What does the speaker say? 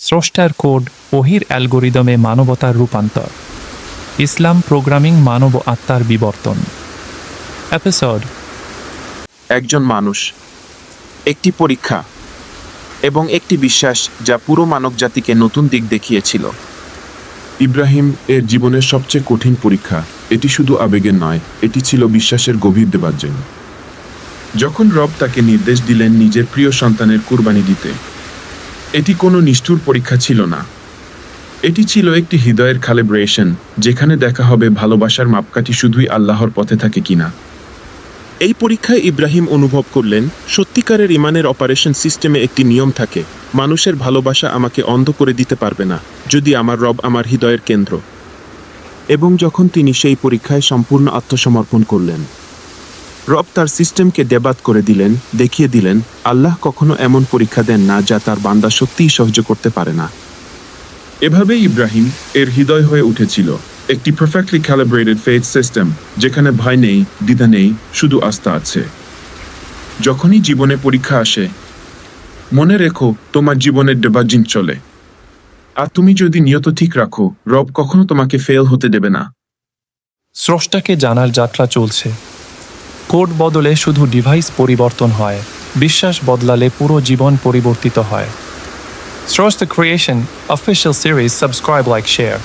স্রষ্টার কোড ওহির অ্যালগোরিদমে মানবতার রূপান্তর। ইসলাম প্রোগ্রামিং মানব আত্মার বিবর্তন। এপিসোড। একজন মানুষ একটি পরীক্ষা এবং একটি বিশ্বাস যা পুরো মানবজাতিকে নতুন দিক দেখিয়েছিল। ইব্রাহিম এর জীবনের সবচেয়ে কঠিন পরীক্ষা। এটি শুধু আবেগের নয় এটি ছিল বিশ্বাসের গভীর দেবার জন্য যখন রব তাকে নির্দেশ দিলেন নিজের প্রিয় সন্তানের কুরবানি দিতে এটি কোনো নিষ্ঠুর পরীক্ষা ছিল না। এটি ছিল একটি হৃদয়ের ক্যালিব্রেশন যেখানে দেখা হবে ভালোবাসার মাপকাঠি শুধুই আল্লাহর পথে থাকে কিনা। এই পরীক্ষায় ইব্রাহিম অনুভব করলেন, সত্যিকারের ইমানের অপারেশন সিস্টেমে একটি নিয়ম থাকে, মানুষের ভালোবাসা আমাকে অন্ধ করে দিতে পারবে না, যদি আমার রব আমার হৃদয়ের কেন্দ্র। এবং যখন তিনি সেই পরীক্ষায় সম্পূর্ণ আত্মসমর্পণ করলেন। রব তার সিস্টেমকে দেবাত করে দিলেন দেখিয়ে দিলেন আল্লাহ কখনো এমন পরীক্ষা দেন না যা তার বান্দা সত্যিই সহ্য করতে পারে না। এভাবেই ইব্রাহিম এর হৃদয় হয়ে উঠেছিল একটি পারফেক্টলি ক্যালিব্রেটেড ফেথ সিস্টেম যেখানে ভয় নেই দ্বিধা নেই শুধু আস্থা আছে। যখনই জীবনে পরীক্ষা আসে মনে রেখো তোমার জীবনের ডেবাজিন চলে। আর তুমি যদি নিয়ত ঠিক রাখো রব কখনো তোমাকে ফেল হতে দেবে না। স্রষ্টাকে জানার যাত্রা চলছে। কোড বদলে শুধু ডিভাইস পরিবর্তন হয়, বিশ্বাস বদলালে পুরো জীবন পরিবর্তিত হয়। স্রোস the creation official series subscribe like share